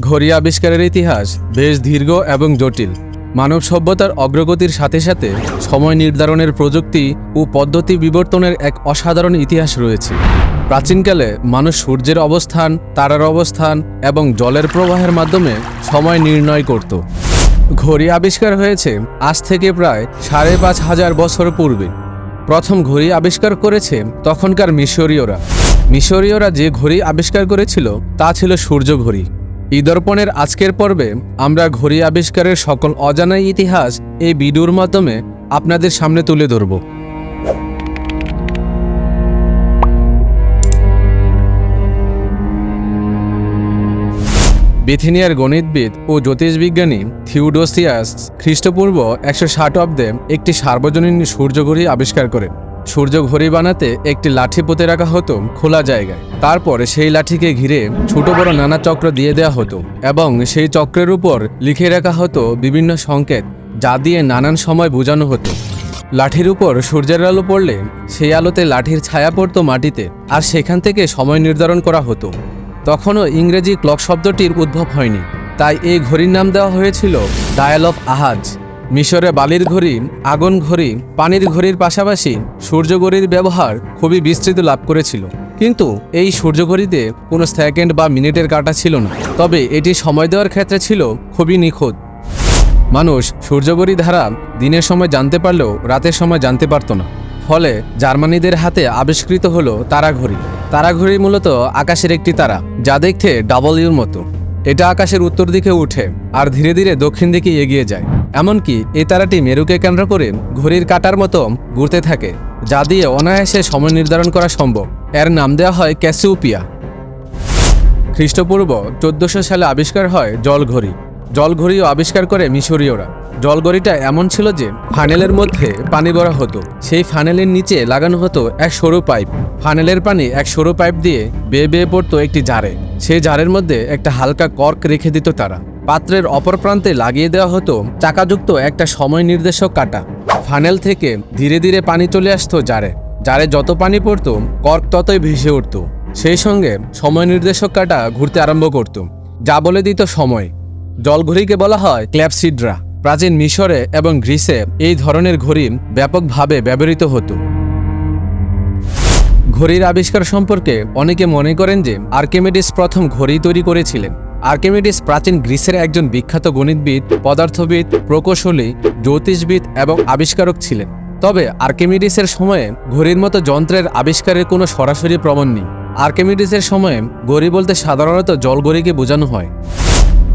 ঘড়ি আবিষ্কারের ইতিহাস বেশ দীর্ঘ এবং জটিল। মানব সভ্যতার অগ্রগতির সাথে সাথে সময় নির্ধারণের প্রযুক্তি ও পদ্ধতি বিবর্তনের এক অসাধারণ ইতিহাস রয়েছে। প্রাচীনকালে মানুষ সূর্যের অবস্থান, তারার অবস্থান এবং জলের প্রবাহের মাধ্যমে সময় নির্ণয় করত। ঘড়ি আবিষ্কার হয়েছে আজ থেকে প্রায় সাড়ে পাঁচ হাজার বছর পূর্বে। প্রথম ঘড়ি আবিষ্কার করেছে তখনকার মিশরীয়রা। মিশরীয়রা যে ঘড়ি আবিষ্কার করেছিল তা ছিল সূর্য ঘড়ি। ঈদর্পণের আজকের পর্বে আমরা ঘড়ি আবিষ্কারের সকল অজানা ইতিহাস এই ভিডিওর মাধ্যমে আপনাদের সামনে তুলে ধরব। বিথিনিয়ার গণিতবিদ ও জ্যোতিষবিজ্ঞানী থিউডোসিয়াস খ্রিস্টপূর্ব একশো ষাট অব্দে একটি সার্বজনীন সূর্যঘড়ি আবিষ্কার করেন। সূর্য ঘড়ি বানাতে একটি লাঠি পুঁতে রাখা হতো খোলা জায়গায়। তারপর সেই লাঠিকে ঘিরে ছোট বড় নানা চক্র দিয়ে দেওয়া হতো এবং সেই চক্রের উপর লিখে রাখা হতো বিভিন্ন সংকেত যা দিয়ে নানান সময় বোঝানো হতো। লাঠির উপর সূর্যের আলো পড়লে সেই আলোতে লাঠির ছায়া পড়ত মাটিতে আর সেখান থেকে সময় নির্ধারণ করা হতো। তখনও ইংরেজি ক্লক শব্দটির উদ্ভব হয়নি। তাই এই ঘড়ির নাম দেওয়া হয়েছিল ডায়াল অফ আহাজ। মিশরে বালির ঘড়ি, আগুন ঘড়ি, পানির ঘড়ির পাশাপাশি সূর্য ঘড়ির ব্যবহার খুবই বিস্তৃত লাভ করেছিল। কিন্তু এই সূর্য ঘড়িতে কোনো সেকেন্ড বা মিনিটের কাটা ছিল না। তবে এটি সময় দেওয়ার ক্ষেত্রে ছিল খুবই নিখুঁত। মানুষ সূর্যঘড়ি ধারা দিনের সময় জানতে পারলেও রাতের সময় জানতে পারত না। ফলে জার্মানিদের হাতে আবিষ্কৃত হল হলো তারাঘড়ি। তারাঘড়ি মূলত আকাশের একটি তারা, যা দেখতে ডাবলিউর মতো। এটা আকাশের উত্তর দিকে উঠে আর ধীরে ধীরে দক্ষিণ দিকে এগিয়ে যায়। এমনকি এই তারাটি মেরুকে কেন্দ্র করে ঘড়ির কাটার মতো ঘুরতে থাকে, যা দিয়ে অনায়াসে সময় নির্ধারণ করা সম্ভব। এর নাম দেওয়া হয় ক্যাসিউপিয়া খ্রিস্টপূর্ব চোদ্দশো সালে আবিষ্কার হয় জলঘড়ি। জলঘড়িও আবিষ্কার করে মিশরীয়রা। জলঘড়িটা এমন ছিল যে ফানেলের মধ্যে পানি ভরা হতো। সেই ফানেলের নিচে লাগানো হতো এক সরু পাইপ। ফানেলের পানি এক সরু পাইপ দিয়ে বেয়ে বেয়ে পড়তো একটি জারে। সেই জারের মধ্যে একটা হালকা কর্ক রেখে দিত তারা। পাত্রের অপর প্রান্তে লাগিয়ে দেওয়া হতো চাকাযুক্ত একটা সময় নির্দেশক কাটা। ফানেল থেকে ধীরে ধীরে পানি চলে আসতো জারে। জারে যত পানি পড়ত, কর্ক ততই ভেসে উঠতো। সেই সঙ্গে সময় নির্দেশক কাটা ঘুরতে আরম্ভ করত। যা বলে দিত সময়। জলঘড়িকে বলা হয় ক্ল্যাপসিড্রা। প্রাচীন মিশরে এবং গ্রিসে এই ধরনের ঘড়ি ব্যাপকভাবে ব্যবহৃত হতো। ঘড়ির আবিষ্কার সম্পর্কে অনেকে মনে করেন যে আর্কিমিডিস প্রথম ঘড়ি তৈরি করেছিলেন। আর্কিমিডিস প্রাচীন গ্রিসের একজন বিখ্যাত গণিতবিদ, পদার্থবিদ, প্রকৌশলী, জ্যোতিষবিদ এবং আবিষ্কারক ছিলেন। তবে আর্কিমিডিসের সময়ে ঘড়ির মতো যন্ত্রের আবিষ্কারের কোনো সরাসরি প্রমাণ নেই। আর্কিমিডিসের সময়ে গড়ি বলতে সাধারণত জলঘড়িকে বোঝানো হয়।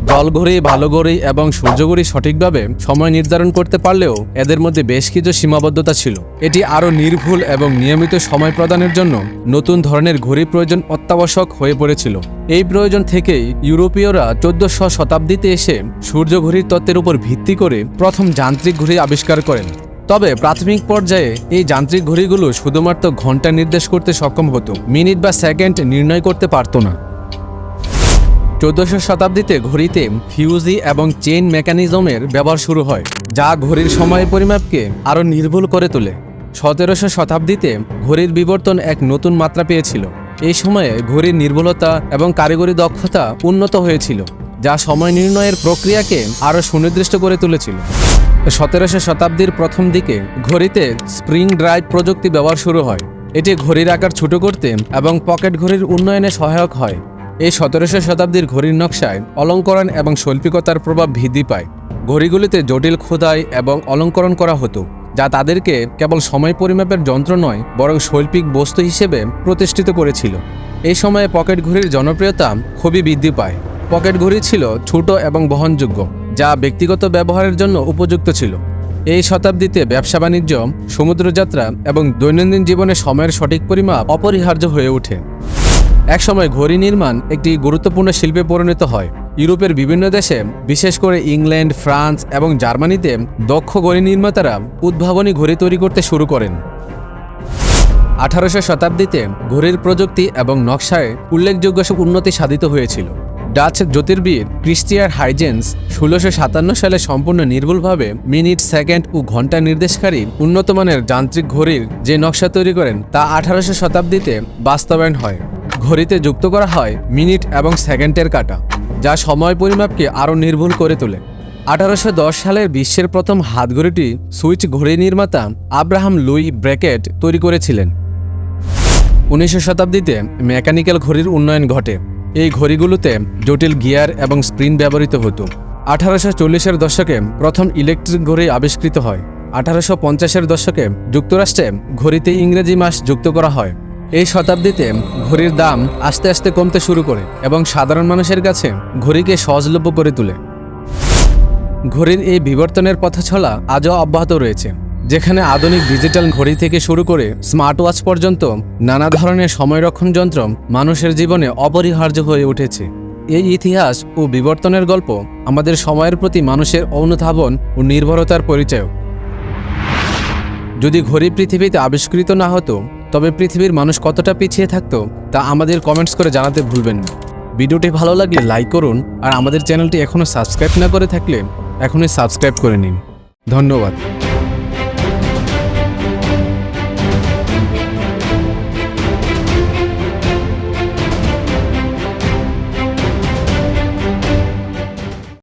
জলঘড়ি ভালো ঘড়ি এবং সূর্যঘড়ি সঠিকভাবে সময় নির্ধারণ করতে পারলেও এদের মধ্যে বেশ কিছু সীমাবদ্ধতা ছিল। এটি আরও নির্ভুল এবং নিয়মিত সময় প্রদানের জন্য নতুন ধরনের ঘড়ি প্রয়োজন অত্যাবশ্যক হয়ে পড়েছিল। এই প্রয়োজন থেকেই ইউরোপীয়রা চোদ্দশো শতাব্দীতে এসে সূর্য ঘড়ির তত্ত্বের উপর ভিত্তি করে প্রথম যান্ত্রিক ঘড়ি আবিষ্কার করেন। তবে প্রাথমিক পর্যায়ে এই যান্ত্রিক ঘড়িগুলো শুধুমাত্র ঘণ্টা নির্দেশ করতে সক্ষম হতো, মিনিট বা সেকেন্ড নির্ণয় করতে পারতো না। চোদ্দশো শতাব্দীতে ঘড়িতে ফিউজি এবং চেইন মেকানিজমের ব্যবহার শুরু হয়, যা ঘড়ির সময় পরিমাপকে আরও নির্ভুল করে তোলে। সতেরোশো শতাব্দীতে ঘড়ির বিবর্তন এক নতুন মাত্রা পেয়েছিল। এই সময়ে ঘড়ির নির্ভুলতা এবং কারিগরি দক্ষতা উন্নত হয়েছিল, যা সময় নির্ণয়ের প্রক্রিয়াকে আরও সুনির্দিষ্ট করে তুলেছিল। সতেরোশো শতাব্দীর প্রথম দিকে ঘড়িতে স্প্রিং ড্রাইভ প্রযুক্তি ব্যবহার শুরু হয়। এটি ঘড়ির আকার ছোট করতে এবং পকেট ঘড়ির উন্নয়নে সহায়ক হয়। এই সতেরোশো শতাব্দীর ঘড়ির নকশায় অলঙ্করণ এবং শৈল্পিকতার প্রভাব বৃদ্ধি পায়। ঘড়িগুলিতে জটিল খোদাই এবং অলঙ্করণ করা হতো, যা তাদেরকে কেবল সময় পরিমাপের যন্ত্র নয়, বরং শৈল্পিক বস্তু হিসেবে প্রতিষ্ঠিত করেছিল। এই সময়ে পকেট ঘড়ির জনপ্রিয়তা খুবই বৃদ্ধি পায়। পকেট ঘড়ি ছিল ছোট এবং বহনযোগ্য, যা ব্যক্তিগত ব্যবহারের জন্য উপযুক্ত ছিল। এই শতাব্দীতে ব্যবসা বাণিজ্য, সমুদ্রযাত্রা এবং দৈনন্দিন জীবনে সময়ের সঠিক পরিমাপ অপরিহার্য হয়ে ওঠে। একসময় ঘড়ি নির্মাণ একটি গুরুত্বপূর্ণ শিল্পে পরিণত হয়। ইউরোপের বিভিন্ন দেশে, বিশেষ করে ইংল্যান্ড, ফ্রান্স এবং জার্মানিতে দক্ষ ঘড়ি নির্মাতারা উদ্ভাবনী ঘড়ি তৈরি করতে শুরু করেন। আঠারোশো শতাব্দীতে ঘড়ির প্রযুক্তি এবং নকশায় উল্লেখযোগ্য সব উন্নতি সাধিত হয়েছিল। ডাচ জ্যোতির্বিদ ক্রিস্টিয়ার হাইজেন্স ষোলোশো সাতান্ন সালে সম্পূর্ণ নির্ভুলভাবে মিনিট, সেকেন্ড ও ঘণ্টা নির্দেশকারী উন্নতমানের যান্ত্রিক ঘড়ির যে নকশা তৈরি করেন, তা আঠারোশো শতাব্দীতে বাস্তবায়ন হয়। ঘড়িতে যুক্ত করা হয় মিনিট এবং সেকেন্ডের কাটা, যা সময় পরিমাপকে আরও নির্ভুল করে তোলে। আঠারোশো দশ সালের বিশ্বের প্রথম হাতঘড়িটি সুইচ ঘড়ি নির্মাতা আব্রাহাম লুই ব্র্যাকেট তৈরি করেছিলেন। উনিশশো শতাব্দীতে মেকানিক্যাল ঘড়ির উন্নয়ন ঘটে। এই ঘড়িগুলোতে জটিল গিয়ার এবং স্প্রিন ব্যবহৃত হতো। আঠারোশো চল্লিশের দশকে প্রথম ইলেকট্রিক ঘড়ি আবিষ্কৃত হয়। আঠারোশো পঞ্চাশের দশকে যুক্তরাষ্ট্রে ঘড়িতে ইংরেজি মাস যুক্ত করা হয়। এই শতাব্দীতে ঘড়ির দাম আস্তে আস্তে কমতে শুরু করে এবং সাধারণ মানুষের কাছে ঘড়িকে সহজলভ্য করে তোলে। ঘড়ির এই বিবর্তনের পথছলা আজও অব্যাহত রয়েছে, যেখানে আধুনিক ডিজিটাল ঘড়ি থেকে শুরু করে স্মার্ট ওয়াচ পর্যন্ত নানা ধরনের সময়রক্ষণ যন্ত্র মানুষের জীবনে অপরিহার্য হয়ে উঠেছে। এই ইতিহাস ও বিবর্তনের গল্প আমাদের সময়ের প্রতি মানুষের অনুধাবন ও নির্ভরতার পরিচয়। যদি ঘড়ি পৃথিবীতে আবিষ্কৃত না হতো তবে পৃথিবীর মানুষ কতটা পিছিয়ে থাকতো তা আমাদের কমেন্টস করে জানাতে ভুলবেন না। ভিডিওটি ভালো লাগলে লাইক করুন আর আমাদের চ্যানেলটি এখনও সাবস্ক্রাইব না করে থাকলে এখনই সাবস্ক্রাইব করে নিন। ধন্যবাদ।